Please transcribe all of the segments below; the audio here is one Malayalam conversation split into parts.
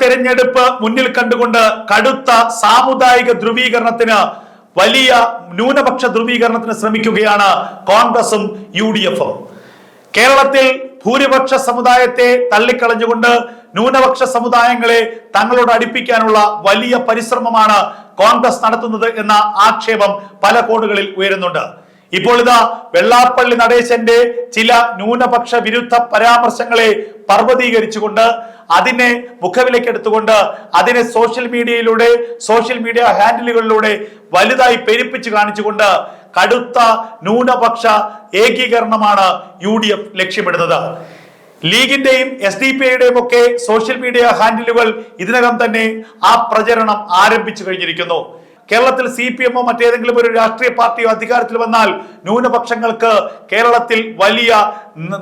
തെരഞ്ഞെടുപ്പ് മുന്നിൽ കണ്ടുകൊണ്ട് കടുത്ത സാമുദായിക ധ്രുവീകരണത്തിന് വലിയ ന്യൂനപക്ഷ ധ്രുവീകരണത്തിന് ശ്രമിക്കുകയാണ് കോൺഗ്രസും യു ഡി എഫും കേരളത്തിൽ ഭൂരിപക്ഷ സമുദായത്തെ തള്ളിക്കളഞ്ഞുകൊണ്ട് ന്യൂനപക്ഷ സമുദായങ്ങളെ തങ്ങളോട് അടുപ്പിക്കാനുള്ള വലിയ പരിശ്രമമാണ് കോൺഗ്രസ് നടത്തുന്നത് എന്ന ആക്ഷേപം പല കോണുകളിൽ ഉയരുന്നുണ്ട്. ഇപ്പോൾ ഇതാ വെള്ളാപ്പള്ളി നടേശന്റെ ചില ന്യൂനപക്ഷ വിരുദ്ധ പരാമർശങ്ങളെ പർവതീകരിച്ചുകൊണ്ട് അതിനെ മുഖവിലേക്കെടുത്തുകൊണ്ട് അതിനെ സോഷ്യൽ മീഡിയയിലൂടെ സോഷ്യൽ മീഡിയ ഹാൻഡിലുകളിലൂടെ വലുതായി പെരുപ്പിച്ച് കാണിച്ചുകൊണ്ട് കടുത്ത ന്യൂനപക്ഷ ഏകീകരണമാണ് യു ഡി എഫ് ലക്ഷ്യമിടുന്നത്. ലീഗിന്റെയും എസ് ഡി പി ഐയുടെയും ഒക്കെ സോഷ്യൽ മീഡിയ ഹാൻഡിലുകൾ ഇതിനകം തന്നെ ആ പ്രചരണം ആരംഭിച്ചു കഴിഞ്ഞിരിക്കുന്നു. കേരളത്തിൽ സി പി എമ്മോ മറ്റേതെങ്കിലും ഒരു രാഷ്ട്രീയ പാർട്ടിയോ അധികാരത്തിൽ വന്നാൽ ന്യൂനപക്ഷങ്ങൾക്ക് കേരളത്തിൽ വലിയ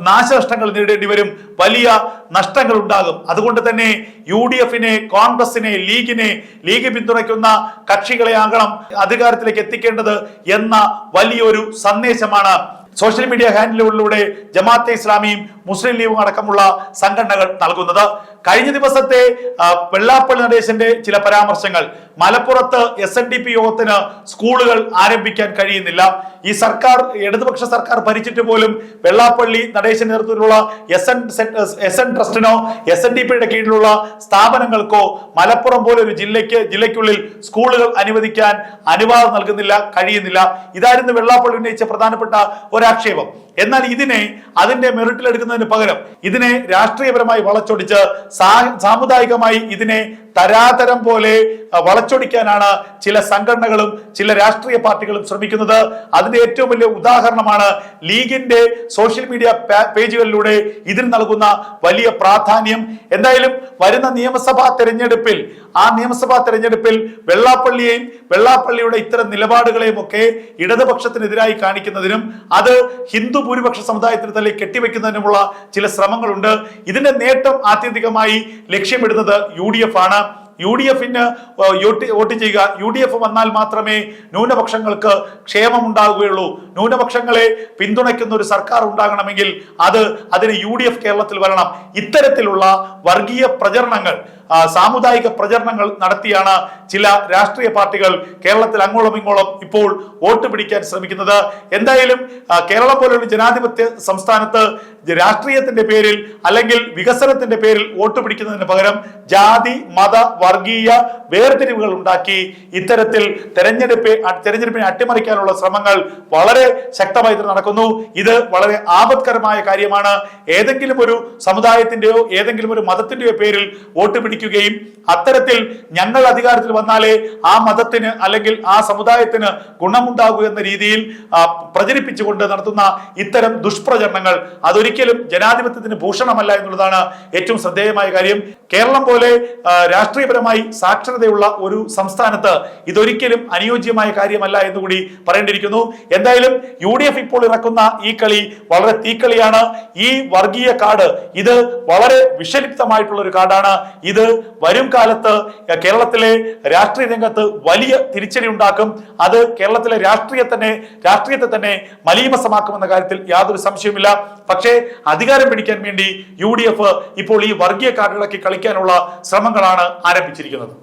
നാശനഷ്ടങ്ങൾ നേരിടേണ്ടി വരും വലിയ നഷ്ടങ്ങൾ ഉണ്ടാകും. അതുകൊണ്ട് തന്നെ യു ഡി എഫിനെ കോൺഗ്രസിനെ ലീഗിനെ ലീഗ് പിന്തുണയ്ക്കുന്ന കക്ഷികളെ ആകണം അധികാരത്തിലേക്ക് എത്തിക്കേണ്ടത് എന്ന വലിയൊരു സന്ദേശമാണ്. സോഷ്യൽ മീഡിയ ഹാൻഡിലുകളിലൂടെ ജമാഅത്തെ ഇസ്ലാമിയും മുസ്ലിം ലീഗും അടക്കമുള്ള സംഘടനകൾ നൽകുന്നത്. കഴിഞ്ഞ ദിവസത്തെ വെള്ളാപ്പള്ളി നടേശന്റെ ചില പരാമർശങ്ങൾ. മലപ്പുറത്ത് എസ് എൻ ഡി പി യോഗത്തിന് സ്കൂളുകൾ ആരംഭിക്കാൻ കഴിയുന്നില്ല. ഈ സർക്കാർ ഇടതുപക്ഷ സർക്കാർ ഭരിച്ചിട്ട് പോലും വെള്ളാപ്പള്ളി നടേശൻ നേതൃത്വത്തിലുള്ള എസ് എൻ എസ് എൻ ട്രസ്റ്റിനോ എസ് എൻ ഡി പിയുടെ കീഴിലുള്ള സ്ഥാപനങ്ങൾക്കോ മലപ്പുറം പോലെ ഒരു ജില്ലയ്ക്ക് ജില്ലയ്ക്കുള്ളിൽ സ്കൂളുകൾ അനുവദിക്കാൻ അനുവാദം നൽകുന്നില്ല കഴിയുന്നില്ല. ഇതായിരുന്നു വെള്ളാപ്പള്ളി ഉന്നയിച്ച പ്രധാനപ്പെട്ട ഒരാക്ഷേപം. എന്നാൽ ഇതിനെ അതിന്റെ മെറിറ്റിൽ എടുക്കുന്നതിന് പകരം ഇതിനെ രാഷ്ട്രീയപരമായി വളച്ചൊടിച്ച് സാമുദായികമായി ഇതിനെ തരാതരം പോലെ വളച്ചൊടിക്കാനാണ് ചില സംഘടനകളും ചില രാഷ്ട്രീയ പാർട്ടികളും ശ്രമിക്കുന്നത്. അതിന്റെ ഏറ്റവും വലിയ ഉദാഹരണമാണ് ലീഗിന്റെ സോഷ്യൽ മീഡിയ പേജുകളിലൂടെ ഇതിന് നൽകുന്ന വലിയ പ്രാധാന്യം. എന്തായാലും വരുന്ന നിയമസഭാ തെരഞ്ഞെടുപ്പിൽ ആ നിയമസഭാ തെരഞ്ഞെടുപ്പിൽ വെള്ളാപ്പള്ളിയെയും വെള്ളാപ്പള്ളിയുടെ ഇത്തരം നിലപാടുകളെയും ഒക്കെ ഇടതുപക്ഷത്തിനെതിരായി കാണിക്കുന്നതിനും അത് ഹിന്ദു ഭൂരിപക്ഷ സമുദായത്തിന് തന്നെ കെട്ടിവെക്കുന്നതിനുമുള്ള ചില ശ്രമങ്ങളുണ്ട്. ഇതിന്റെ നേട്ടം ആത്യന്തികമായി ലക്ഷ്യമിടുന്നത് യു ആണ്. യു ഡി എഫിന് വോട്ട് ചെയ്യുക. യു ഡി എഫ് വന്നാൽ മാത്രമേ ന്യൂനപക്ഷങ്ങൾക്ക് ക്ഷേമം ഉണ്ടാകുകയുള്ളൂ ന്യൂനപക്ഷങ്ങളെ പിന്തുണയ്ക്കുന്ന ഒരു സർക്കാർ ഉണ്ടാകണമെങ്കിൽ അത് അതിന് യു കേരളത്തിൽ വരണം. ഇത്തരത്തിലുള്ള വർഗീയ പ്രചരണങ്ങൾ സാമുദായിക പ്രചരണങ്ങൾ നടത്തിയാണ് ചില രാഷ്ട്രീയ പാർട്ടികൾ കേരളത്തിൽ അങ്ങോളം ഇങ്ങോളം ഇപ്പോൾ വോട്ട് പിടിക്കാൻ ശ്രമിക്കുന്നത്. എന്തായാലും കേരളം പോലുള്ള ജനാധിപത്യ സംസ്ഥാനത്ത് രാഷ്ട്രീയത്തിന്റെ പേരിൽ അല്ലെങ്കിൽ വികസനത്തിന്റെ പേരിൽ വോട്ട് പിടിക്കുന്നതിന് പകരം ജാതി മത വർഗീയ വേർതിരിവുകൾ ഉണ്ടാക്കി ഇത്തരത്തിൽ തെരഞ്ഞെടുപ്പ് തെരഞ്ഞെടുപ്പിനെ അട്ടിമറിക്കാനുള്ള ശ്രമങ്ങൾ വളരെ ശക്തമായി നടക്കുന്നു. ഇത് വളരെ ആപത്കരമായ കാര്യമാണ്. ഏതെങ്കിലും ഒരു സമുദായത്തിന്റെയോ ഏതെങ്കിലും ഒരു മതത്തിന്റെയോ പേരിൽ വോട്ട് പിടിക്കുകയും അത്തരത്തിൽ ഞങ്ങൾ അധികാരത്തിൽ വന്നാലേ ആ മതത്തിന് അല്ലെങ്കിൽ ആ സമുദായത്തിന് ഗുണമുണ്ടാകൂ എന്ന രീതിയിൽ പ്രചരിപ്പിച്ചുകൊണ്ട് നടത്തുന്ന ഇത്തരം ദുഷ്പ്രചരണങ്ങൾ അതൊരിക്കലും ജനാധിപത്യത്തിന് ഭൂഷണമല്ല എന്നുള്ളതാണ് ഏറ്റവും ശ്രദ്ധേയമായ കാര്യം. കേരളം പോലെ രാഷ്ട്രീയപരമായി സാക്ഷരതയുള്ള ഒരു സംസ്ഥാനത്ത് ഇതൊരിക്കലും അനുയോജ്യമായ കാര്യമല്ല എന്നുകൂടി പറയേണ്ടിയിരിക്കുന്നു. എന്തായാലും യു ഡി എഫ് ഇപ്പോൾ ഇറക്കുന്ന ഈ കളി വളരെ തീക്കളിയാണ്. ഈ വർഗീയ കാർഡ് ഇത് വളരെ വിഷലിപ്തമായിട്ടുള്ള ഒരു കാർഡാണ്. ഇത് വരും കാലത്ത് കേരളത്തിലെ രാഷ്ട്രീയ രംഗത്ത് വലിയ തിരിച്ചടി ഉണ്ടാക്കും. അത് കേരളത്തിലെ രാഷ്ട്രീയ തന്നെ രാഷ്ട്രീയത്തെ തന്നെ മലീമസമാക്കുമെന്ന കാര്യത്തിൽ യാതൊരു സംശയവുമില്ല. പക്ഷേ അധികാരം പിടിക്കാൻ വേണ്ടി യു ഡി എഫ് ഇപ്പോൾ ഈ വർഗീയ കാർഡിളക്കി കളിക്കാനുള്ള ശ്രമങ്ങളാണ് ആരംഭിച്ചിരിക്കുന്നത്.